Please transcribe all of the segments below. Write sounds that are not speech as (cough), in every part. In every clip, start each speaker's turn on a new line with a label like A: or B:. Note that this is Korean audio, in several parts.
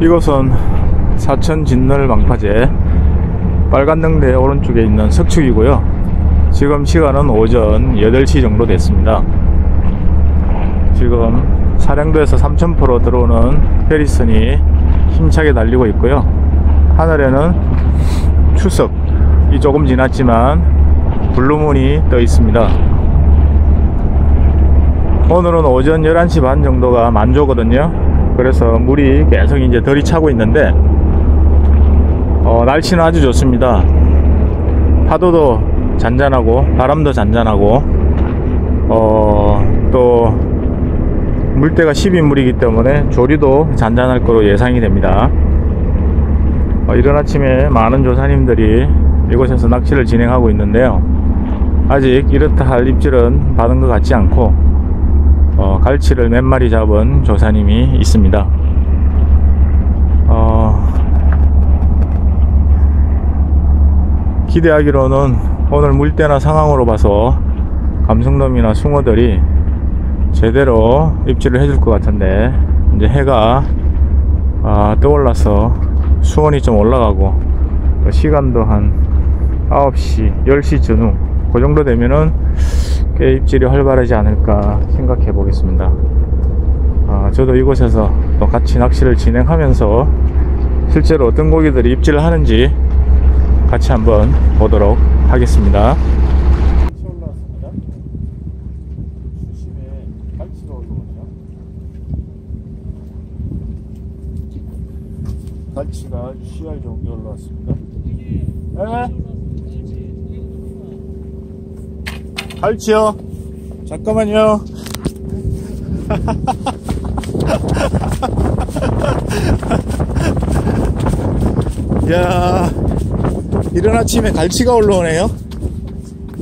A: 이곳은 사천 진널 망파제 빨간등대 오른쪽에 있는 석축이고요. 지금 시간은 오전 8시 정도 됐습니다. 지금 사령도에서 삼천포로 들어오는 페리선이 힘차게 달리고 있고요. 하늘에는 추석이 조금 지났지만 블루문이 떠 있습니다. 오늘은 오전 11시 반 정도가 만조거든요. 그래서 물이 계속 이제 덜이 차고 있는데 어, 날씨는 아주 좋습니다. 파도도 잔잔하고 바람도 잔잔하고 어, 또 물때가 10인물이기 때문에 조리도 잔잔할 거로 예상이 됩니다. 어, 이른 아침에 많은 조사님들이 이곳에서 낚시를 진행하고 있는데요. 아직 이렇다 할 입질은 받은 것 같지 않고 어, 갈치를 몇 마리 잡은 조사님이 있습니다. 어, 기대하기로는 오늘 물때나 상황으로 봐서 감성돔이나 숭어들이 제대로 입질을 해줄 것 같은데 이제 해가 아, 떠올라서 수온이 좀 올라가고 시간도 한 9시, 10시 전후 그 정도 되면은 꽤 입질이 활발하지 않을까 생각해 보겠습니다. 아, 저도 이곳에서 또 같이 낚시를 진행하면서 실제로 어떤 고기들이 입질을 하는지 같이 한번 보도록 하겠습니다. 갈치가 CR 정도 올라왔습니다. 네? 갈치요. 잠깐만요. (laughs) 야, 이른 아침에 갈치가 올라오네요.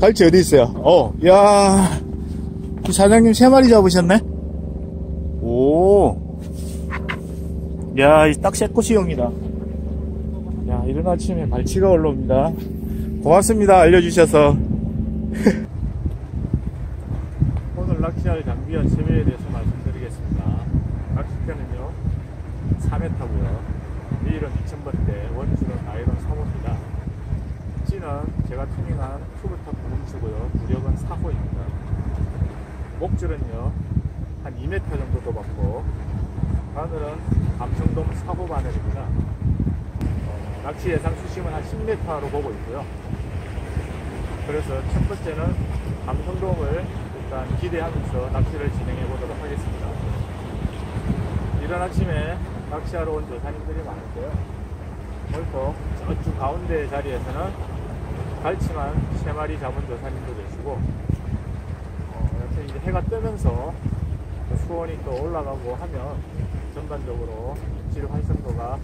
A: 갈치 어디 있어요? 어, 야, 이 사장님 세 마리 잡으셨네. 오, 야, 딱 새꼬시용이다. 야, 이른 아침에 갈치가 올라옵니다. 고맙습니다. 알려주셔서. 오늘 낚시할 장비와 채비에 대해서 말씀드리겠습니다. 낚싯대는요, 3m고요. 리일은 2000번대, 원줄은 나이론 3호입니다. 찌는 제가 투밍한 튜브탑 구멍치고요. 구력은 4호입니다. 목줄은요, 한 2m 정도 더 받고, 바늘은 감성돔 4호 바늘입니다. 어, 낚시 예상 수심은 한 10m로 보고 있고요. 그래서 첫 번째는 감성돔을 일단 기대하면서 낚시를 진행해 보도록 하겠습니다. 이른 아침에 낚시하러 온 조사님들이 많은데요. 오늘도 저쪽 가운데 자리에서는 갈치만 3마리 잡은 조사님도 계시고, 어, 여튼 이제 해가 뜨면서 또 수온이 또 올라가고 하면 전반적으로 입질 활성도가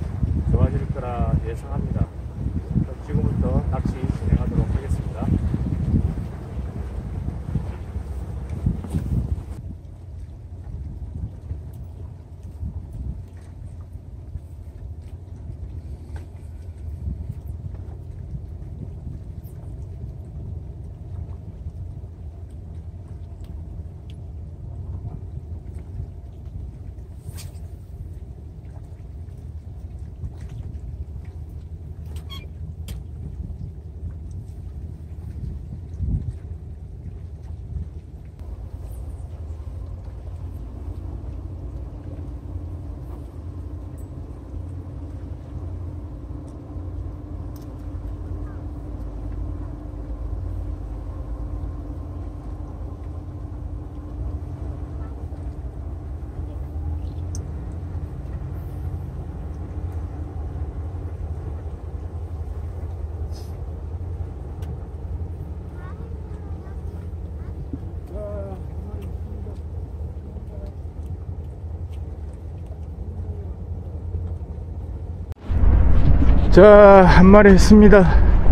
A: 좋아질 거라 예상합니다. 지금부터 낚시 진행하도록 하겠습니다. 자, 한 마리 했습니다.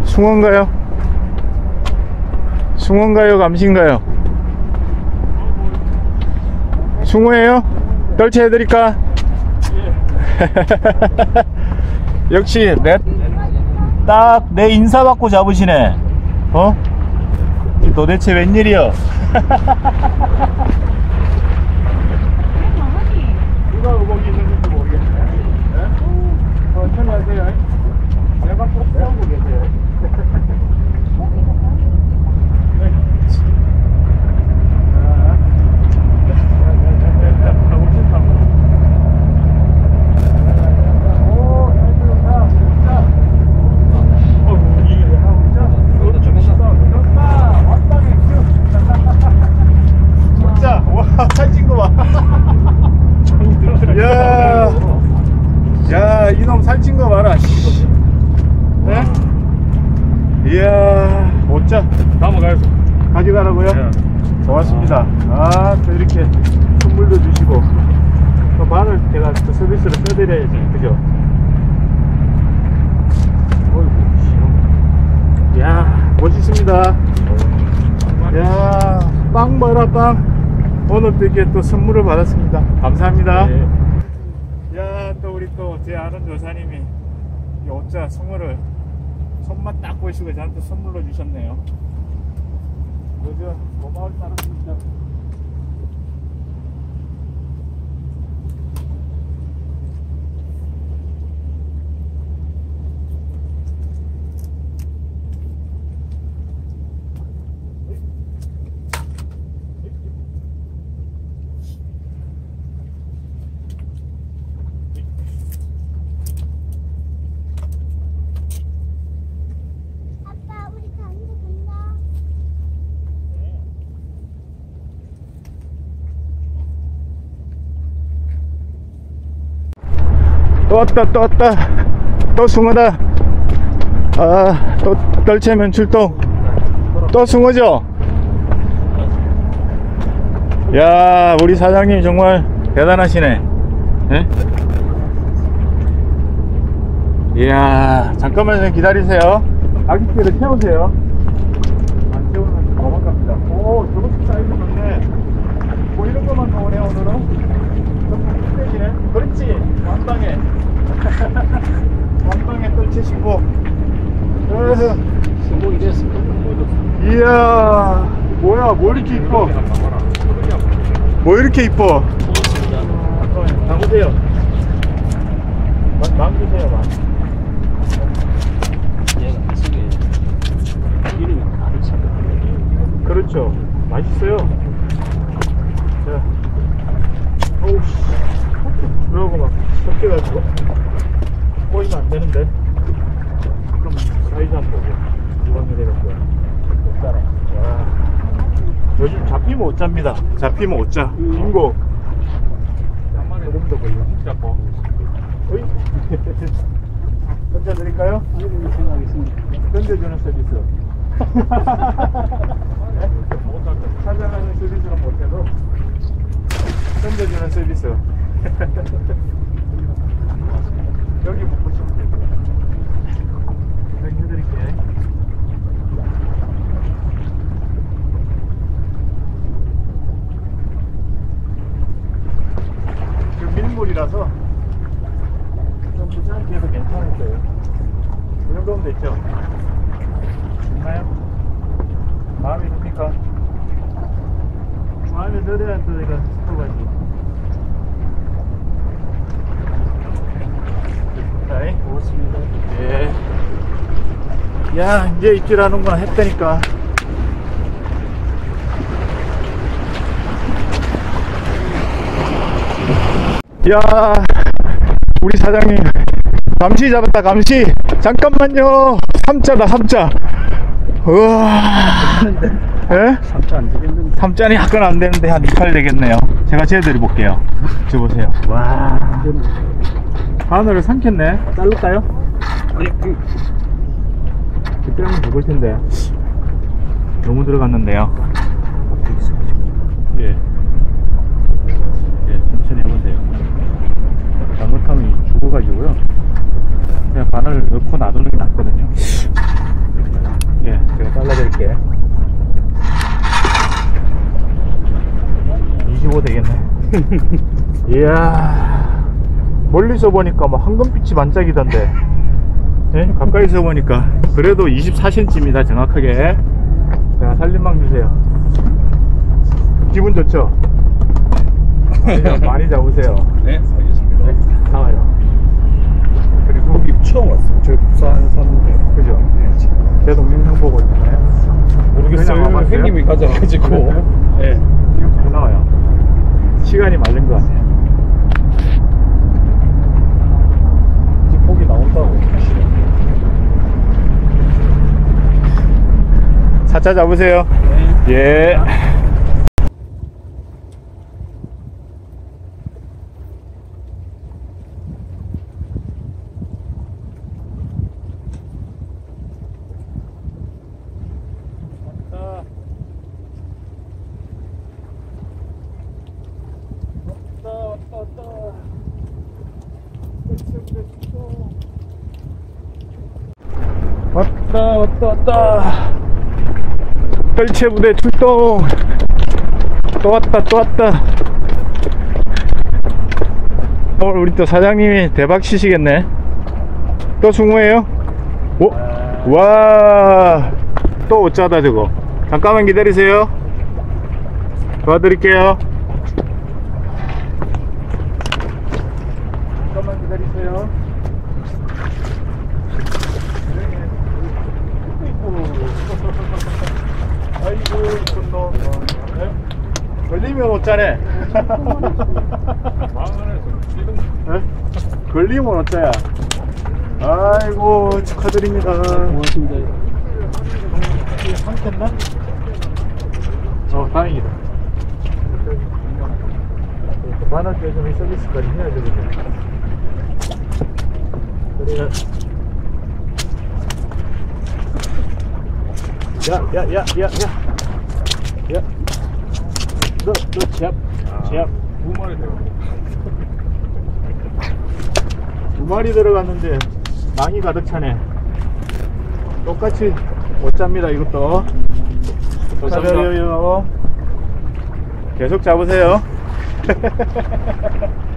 A: 숭어인가요? 숭어인가요? 감시인가요? 숭어예요? 떨쳐해드릴까? (laughs) 역시 딱내 인사 받고 잡으시네. 어? 이 도대체 웬일이여? (laughs) 누가 의복이 있는지 모르겠네. 네? 야, 가방 꼭 세우고 계세요? 선물을 받았습니다. 감사합니다.
B: 네.
A: 야, 또 우리 또 제 아는 여사님이 이 옷자 선물을 손만 딱 보시고 저한테 선물로 주셨네요. 그죠? 고마울 사람입니다.
C: 아빠 우리 가는 거 된다.
A: 또 왔다 또 왔다. 또 숭어다. 아또 떨채면 출동. 또 숭어죠? 야 우리 사장님 정말 대단하시네. 예? 이야 잠깐만 기다리세요. 아기씨를 채우세요. 안 채우면 도망갑니다. 오 저것도 사이즈 좋네. 뭐 이런 것만 나오네 오늘은? 좀 빡세지네. 그렇지. 완방에 (laughs) 완방에 떨치시고. 그래서
B: 성공이 됐습니다.
A: 이야 뭐야 뭐 이렇게 이뻐? 뭐 이렇게 이뻐. 잠깐만요 가보세요. 망 주세요 망
B: 얘가 속에 이름이 가득 차.
A: 그렇죠. 맛있어요. 자. 어우씨. 그러고 막 섞여가지고 되는데? 그럼 사이즈 안 보고. 게 되겠고요 못 와. 요즘 잡히면 못 잡니다. 잡히면 못 자. 빙고. 조금도 보이고 잡고? 어이? (laughs) 던져드릴까요?
B: 아니, 생각하겠습니다.
A: 던져주는 서비스. (laughs) 찾아가는 서비스는 못해도 던져주는 서비스. (laughs) 여기 못 보시면 되고요 그 민물이라서 좀 부지런히 해도 괜찮을 거예요 이 정도면 됐죠? 좋나요? 마음에 듭니까? 마음에 들어야 또 내가 스토가지 자,
B: 고맙습니다.
A: 예. 야, 이제 입질하는구나 했다니까. 야, 우리 사장님 감시 잡았다 감시. 잠깐만요. 삼자다 삼자. 우와. 예?
B: 삼자 안 되겠는데.
A: 삼자는 약간 안 되는데 한 2팔 되겠네요. 제가 재드려 볼게요. 저 보세요. 와. 바늘을 삼켰네. 자를까요?
B: 아니,
A: 한번 해볼 텐데 너무 들어갔는데요. 예. 예, 천천히 해보면 돼요. 잘못하면 죽어가지고요. 그냥 바늘 넣고 놔두는 게 낫거든요. 예, 제가 잘라드릴게. 25 되겠네. (laughs) 이야, 멀리서 보니까 뭐 황금빛이 반짝이던데. 네, 가까이서 보니까 그래도 24cm입니다 정확하게 자 살림망 주세요 기분 좋죠? 많이, 잡- (laughs) 많이 잡으세요
B: 네, 알겠습니다.
A: 네, 나와요 그리고
B: 처음 왔어요. 저 부산 사는데.
A: 그죠?
B: 네, 지금.
A: 제 동영상 보고 있나요? 모르겠어요.
B: 형님이 가져가지고. 네.
A: 지금 잘 나와요 시간이 맞는 것 같아요
B: 이제 고기 나온다고.
A: 사자 잡으세요
B: 네.
A: 예 왔다 왔다 왔다 떨체 부대 출동 또 왔다 또 왔다 오늘 우리 또 사장님이 대박 치시겠네 또 숭어예요? 오? 와, 또 어쩌다 저거. 잠깐만 기다리세요. 도와드릴게요. 잠깐만 기다리세요. 아이고, 이쁜 놈. 네? 걸리면 어쩌네. 네? 걸리면 어쩌야. 아이고, 축하드립니다.
B: 고맙습니다.
A: 삼켰나? 어, 다행이다. 만원대 좀 서비스까지 해야 되거든. 그래 야. 야, 야, 야, 야, 야. 야. 너, 너, 제압, 제압. 두 마리 들어가. 두 마리 들어갔는데, 망이 가득 차네. 똑같이 못 잡니다, 이것도. 축하드려요. 계속 잡으세요. (laughs)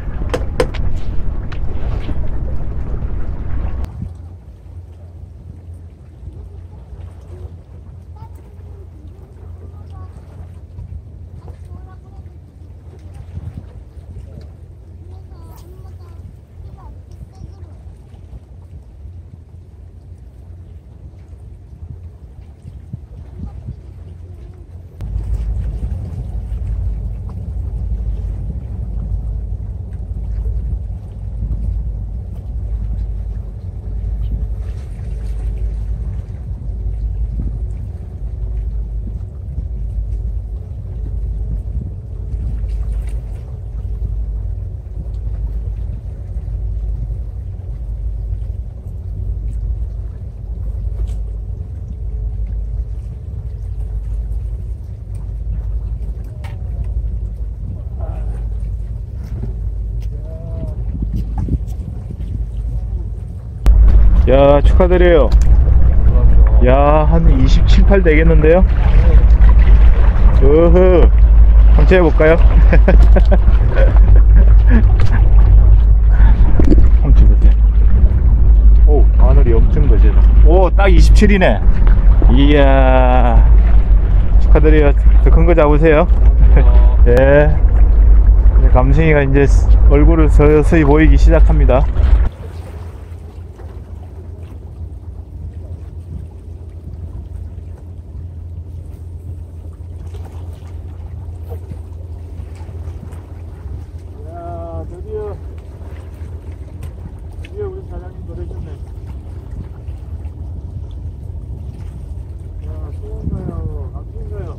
A: 야, 축하드려요. 야, 한 27, 8 되겠는데요? 으흐. 한번 해볼까요? (laughs) 한번 찍으세요. 오, 하늘이 엄청 거제다. 오, 딱 27이네. 이야. 축하드려요. 더 큰 거 잡으세요. (laughs) 예. 이제 감승이가 이제 얼굴을 서서히 보이기 시작합니다. 야, 드디어 드디어 우리 사장님 노래셨네. 야, 수고인가요? 감수인가요?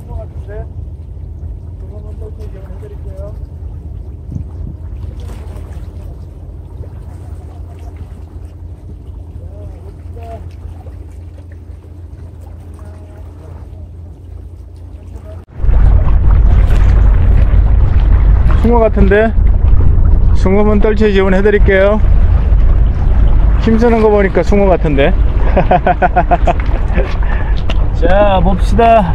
A: 수고 같은데? 수고만 또 해드릴게요. 야, 멋지다. 숭어 같은데? 숭어문 떨채 지원해 드릴게요. 힘쓰는 거 보니까 숭어 같은데? (laughs) 자 봅시다.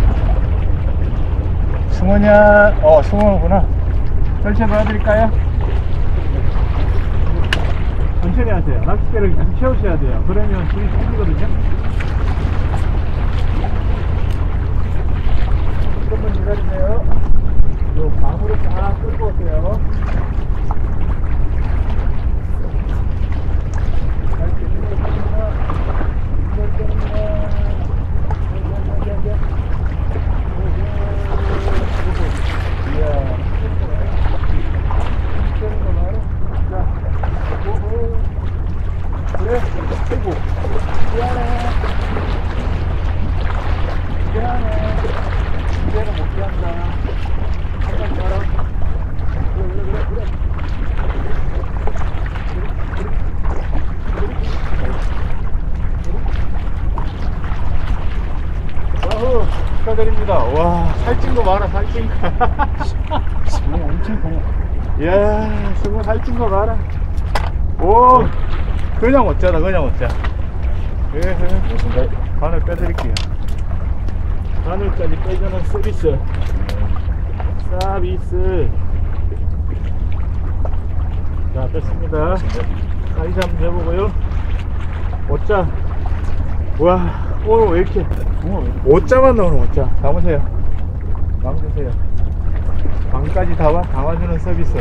A: 숭어냐 어 숭어구나. 떨채 보여드릴까요? 천천히 하세요. 낚싯대를 계속 채우셔야 돼요. 그러면 줄이 풀리거든요. 조금만 기다리세요 요 방으로 쫙 끌고 오세요. 미안해. 미안해. 이제는 못 피한다. 축하드립니다. 와, 살찐 거 많아, 살찐 거.
B: 네, 엄청 커요.
A: 이야, 승우 살찐 거 봐라. 오, 그냥 어쩌다, 그냥 어쩌. 예, 예. 바늘 빼드릴게요. 바늘까지 빼주는 서비스. 서비스. 자, 뺐습니다. 사이즈 한번 재보고요. 오자. 와, 오늘 왜 이렇게. 오자만 넣으면 오자. 담으세요. 담으세요. 방까지 담아, 담아주는 서비스.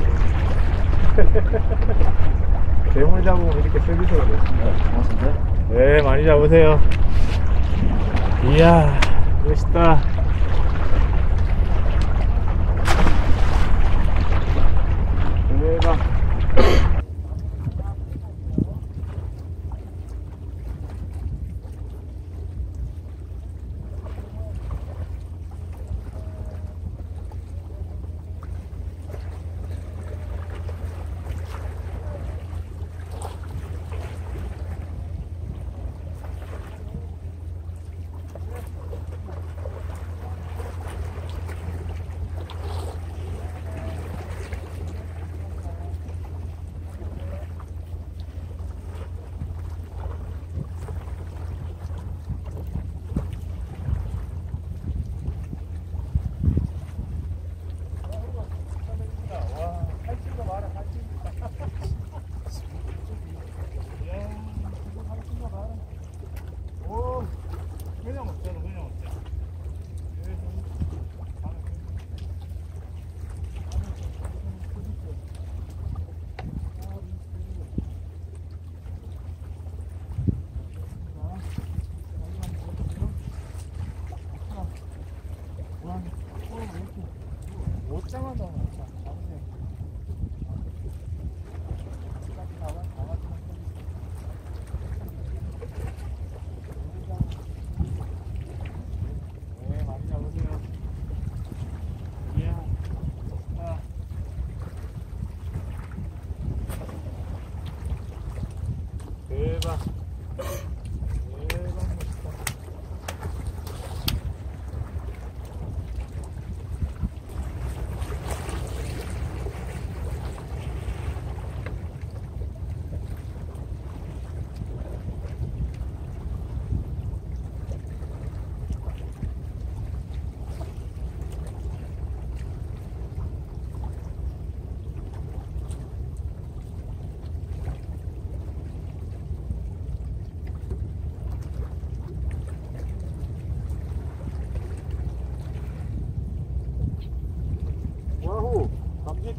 A: (laughs) 대물 잡으면 이렇게 서비스가 됐습니다.
B: 고맙습니다.
A: 네, 많이 잡으세요. 이야, 멋있다.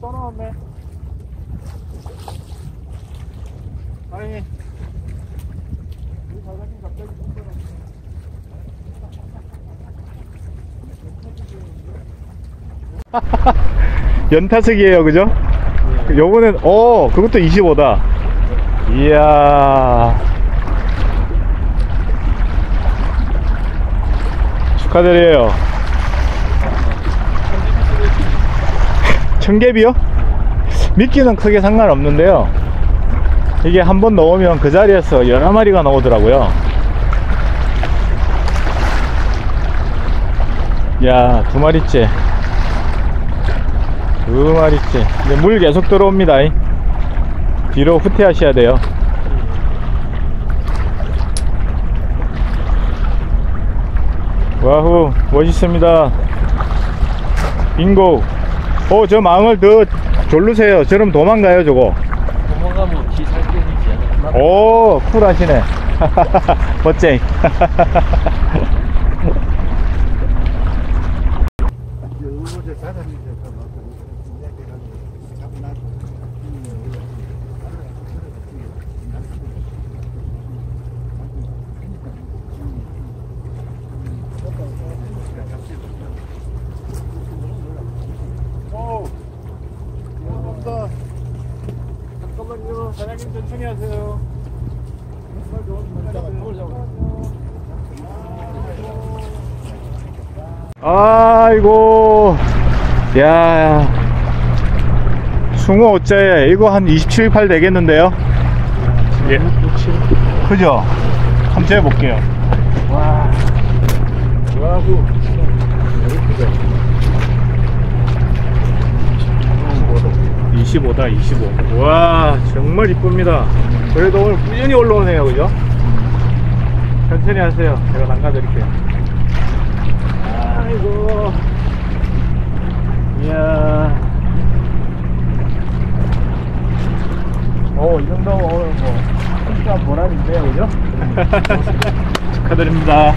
A: 떠나왔네. 아니, 우리 사장님 갑자기 손들었네. 연타석이에요, 그죠? 요거는, 어, 그것도 25다. 이야. 축하드려요. 청개비요? 미끼는 크게 상관없는데요. 이게 한 번 넣으면 그 자리에서 여러 마리가 나오더라고요. 야, 두 마리째. 두 마리째. 근데 물 계속 들어옵니다. 뒤로 후퇴하셔야 돼요. 와후, 멋있습니다. 빙고. 어, 저 망을 더 졸르세요. 저럼 도망가요, 저거.
B: 도망가면 기살 깨지지.
A: 오, 쿨하시네. (laughs) 멋쟁 (laughs) 이. 오, 감사합니다. 잠깐만요. 사장님 천천히 하세요. 아이고, 야, 숭어 어째 이거 한 27, 8 되겠는데요? 예. 그죠? 한번 재볼게요. 와, 와구. 27, 25다 25. 와 정말 이쁩니다. 그래도 오늘 꾸준히 올라오네요, 그죠? 천천히 하세요. 제가 담가드릴게요. 아이고. 이야. 오, 이 정도면 오늘 뭐, 진짜 보람인데요, 그죠? (laughs) 축하드립니다.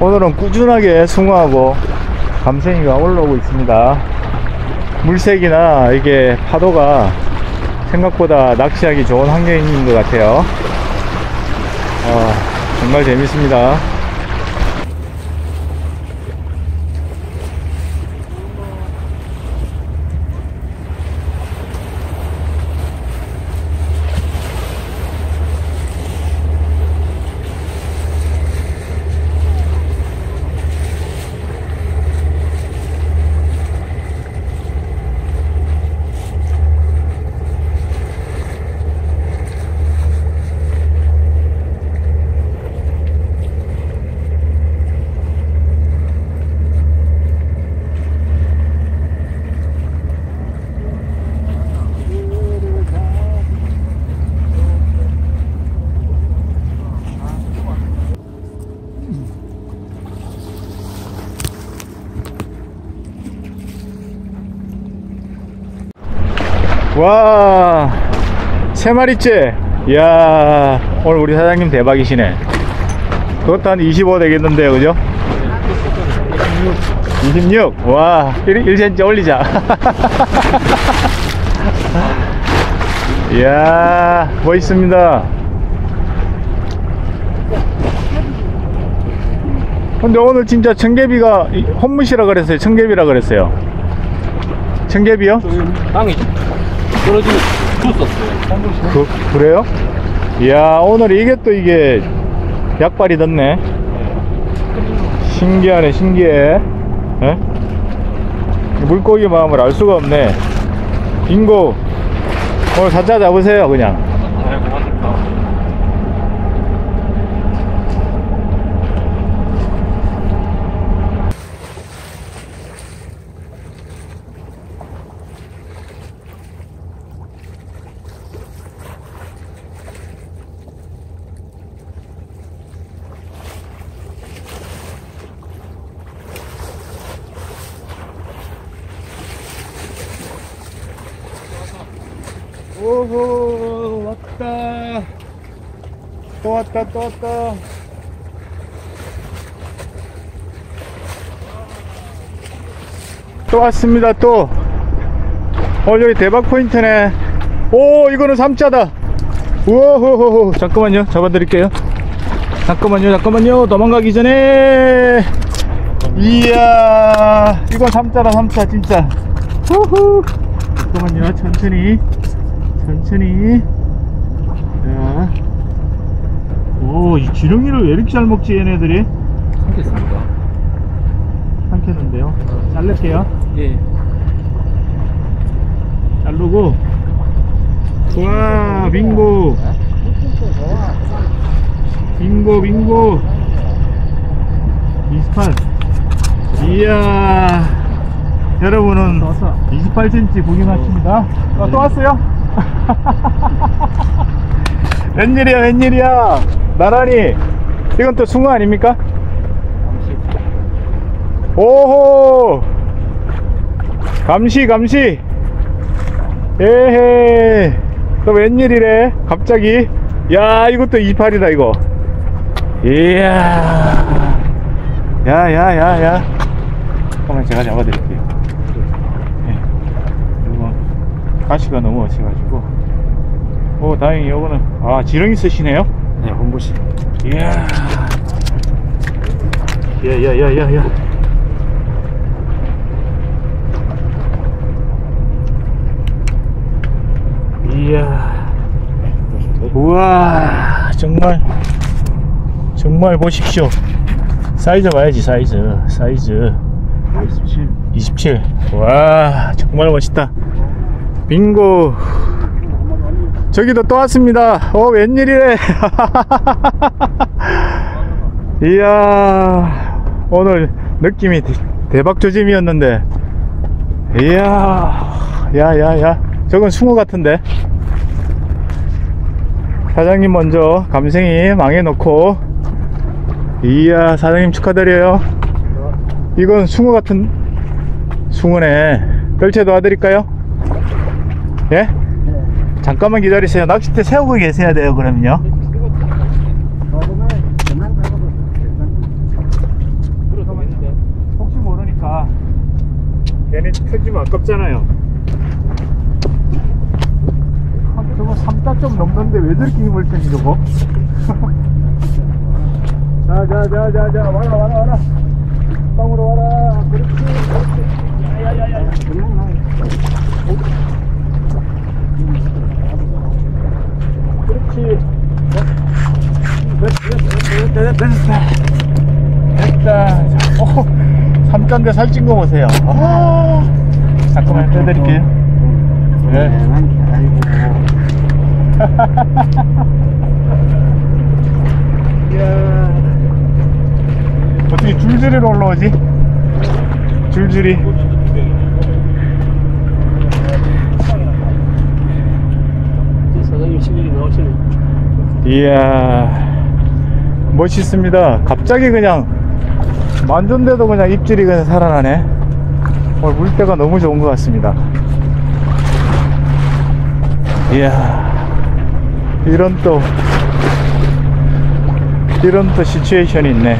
A: 오늘은 꾸준하게 숭어하고 감생이가 올라오고 있습니다. 물색이나 이게 파도가 생각보다 낚시하기 좋은 환경인 것 같아요. 아, 정말 재밌습니다. 와, 세 마리째. 이야, 오늘 우리 사장님 대박이시네. 그것도 한 25 되겠는데요, 그죠? 26. 와, 1, 1cm 올리자. (laughs) 이야, 멋있습니다. 근데 오늘 진짜 청개비가 이- 헛무시라 그랬어요. 청개비라 그랬어요. 청개비요?
B: 땅이 떨어지면 죽었어요.
A: 그, 그래요? 이야, 오늘 이게 또 이게 약발이 떴네. 신기하네, 신기해. 에? 물고기 마음을 알 수가 없네. 빙고. 오늘 사자 잡으세요, 그냥.
B: 네, 고맙습니다.
A: 오호, 왔다. 또 왔다, 또 왔다. 또 왔습니다, 또. 어, 여기 대박 포인트네. 오, 이거는 삼자다. 우와호호호. 잠깐만요, 잡아드릴게요. 잠깐만요, 잠깐만요. 도망가기 전에. 이야, 이건 삼자다, 삼자, 진짜. 후후. 잠깐만요, 천천히. 천천히. 자. 오, 이 지렁이를 왜 이렇게 잘 먹지, 얘네들이?
B: 삼켰습니다.
A: 삼켰는데요. 자를게요.
B: 예.
A: 자르고. 와, 빙고. 빙고, 빙고. 28. 이야. 여러분은 28cm 구경하십니다. 어, 또 왔어요? (laughs) 웬일이야, 웬일이야. 나란히. 이건 또 숭어 아닙니까? 오호! 감시, 감시! 에헤! 또 웬일이래? 갑자기? 야, 이것도 이팔이다, 이거. 이야. 야, 야, 야, 야. 잠깐만, 제가 잡아드릴게요. 예. 이거, 가시가 너무 어셔가지고. 오, 다행히 요거는, 아, 지렁이 쓰시네요?
B: 네, 홍보씨.
A: 이야. 야, 야, 야, 야, 야. 이야. 우와, 정말, 정말 보십시오. 사이즈 봐야지, 사이즈. 사이즈.
B: 27.
A: 27. 와, 정말 멋있다. 빙고. 저기도 또 왔습니다. 어, 웬일이래. (laughs) 이야, 오늘 느낌이 대, 대박 조짐이었는데 이야 야야야 저건 숭어 같은데 사장님 먼저 감생이 망해놓고 이야 사장님 축하드려요 이건 숭어 같은 숭어네 결제 도와드릴까요? 예? 잠깐만 기다리세요. 낚싯대 세우고 계셔야 돼요 그럼요. 혹시 모르니까 괜히 터지면 아깝잖아요. 한- 저거 3단 좀 넘는데 왜 저렇게 힘을 빼니 저거? (laughs) 자자자자자 와라 와라 와라. 땅으로 와라. 그렇지 그렇지. 야야야야 됐다 됐다 오, 3단대 살찐 거 보세요 아, 잠깐만 빼드릴게요 네. 이야 어떻게 줄줄이로 올라오지? 줄줄이
B: 사장님 실력이 나오시네.
A: 이야 멋있습니다. 갑자기 그냥 만전대도 그냥 입질이 그냥 살아나네. 오늘 물때가 너무 좋은 것 같습니다. 이야 이런 또 이런 또 시츄에이션이 있네